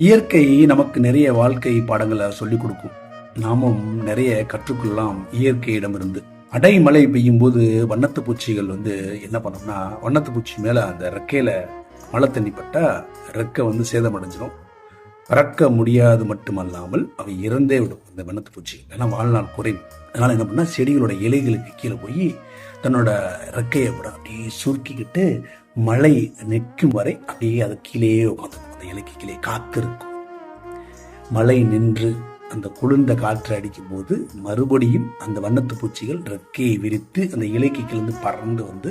இயற்கை நமக்கு நிறைய வாழ்க்கை பாடங்களை சொல்லிக் கொடுக்கும். நாமும் நிறைய கற்றுக்கொள்ளலாம் இயற்கையிடமிருந்து. அடைமழை பெய்யும் போது வண்ணத்து பூச்சிகள் வந்து என்ன பண்ணோம்னா வண்ணத்து பூச்சி மேல அந்த ரெக்கையில மழை தண்ணி பட்டா ரெக்கை வந்து சேதமடைஞ்சிடும் பறக்க முடியாது மட்டுமல்லாமல் அவை இறந்தே விடும் இந்த வண்ணத்து பூச்சி ஏன்னா வாழ்நாள் குறைவு. அதனால என்ன பண்ணா செடிகளோட இலைகளுக்கு கீழே போய் தன்னோட ரெக்கையை விட அப்படியே சுருக்கிக்கிட்டு மழை நிற்கும் வரை அப்படியே அது கீழேயே உட்காந்துக்கும். அந்த இலைக்கு காத்திருக்கும். மழை நின்று அந்த குளிர்ந்த காற்று அடிக்கும் போது மறுபடியும் அந்த வண்ணத்து பூச்சிகள் ரெக்கையை விரித்து அந்த இலைக்கு பறந்து வந்து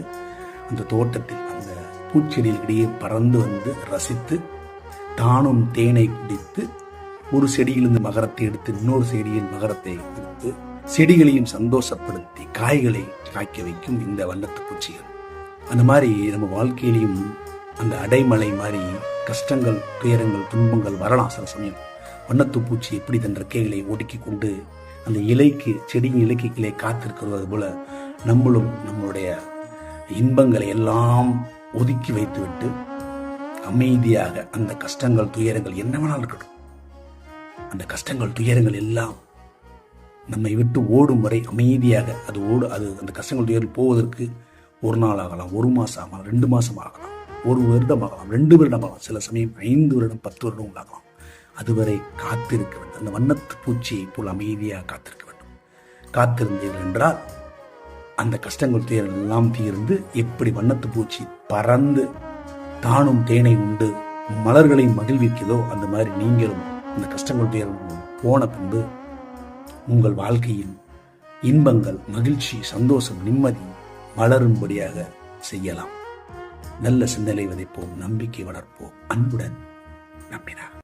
அந்த தோட்டத்தில் அந்த பூச்செடிகளிடையே பறந்து வந்து ரசித்து தானும் தேனை குடித்து ஒரு செடியிலிருந்து மகரத்தை எடுத்து இன்னொரு செடியின் மகரத்தை எடுத்து செடிகளையும் சந்தோஷப்படுத்தி காய்களை காய்க்க வைக்கும் இந்த வண்ணத்து பூச்சிகள். அந்த மாதிரி நம்ம வாழ்க்கையிலையும் அந்த அடைமலை மாதிரி கஷ்டங்கள் துயரங்கள் துன்பங்கள் வரலாம் சில சமயம். வண்ணத்து பூச்சி எப்படி தன் ரெக்கைகளை ஒடுக்கி கொண்டு அந்த இலைக்கு செடியின் இலைக்கு கிளை காத்திருக்கிறது போல நம்மளும் நம்மளுடைய இன்பங்களை எல்லாம் ஒதுக்கி வைத்துவிட்டு அமைதியாக அந்த கஷ்டங்கள் துயரங்கள் என்ன வேணாலும் இருக்கட்டும் அந்த கஷ்டங்கள் துயரங்கள் எல்லாம் நம்மை விட்டு ஓடும் வரை அமைதியாக அது ஓடு அது அந்த கஷ்டங்கள் துயரில் போவதற்கு ஒரு நாள் ஆகலாம் ஒரு மாதம் ஆகலாம் ரெண்டு மாதம் ஆகலாம். ஒரு வருடம் ஆகலாம் ரெண்டு வருடம் ஆகலாம் சில சமயம் ஐந்து வருடம் பத்து வருடம் உண்டாகலாம். அதுவரை காத்திருக்க வேண்டும். அந்த வண்ணத்து பூச்சியை போல் அமைதியாக காத்திருக்க வேண்டும். காத்திருந்தீர்கள் என்றால் அந்த கஷ்டங்கள் எல்லாம் தீர்ந்து எப்படி வண்ணத்து பூச்சி பறந்து தானும் தேனை உண்டு மலர்களை மகிழ்விக்கிறதோ அந்த மாதிரி நீங்களும் அந்த கஷ்டங்கள் துயரங்கள் போன பின்பு உங்கள் வாழ்க்கையில் இன்பங்கள் மகிழ்ச்சி சந்தோஷம் நிம்மதி மலரும்படியாக செய்யலாம். நல்ல சிந்தனை விதைப்போம் நம்பிக்கை வளர்ப்போம். அன்புடன் நம்பினார்.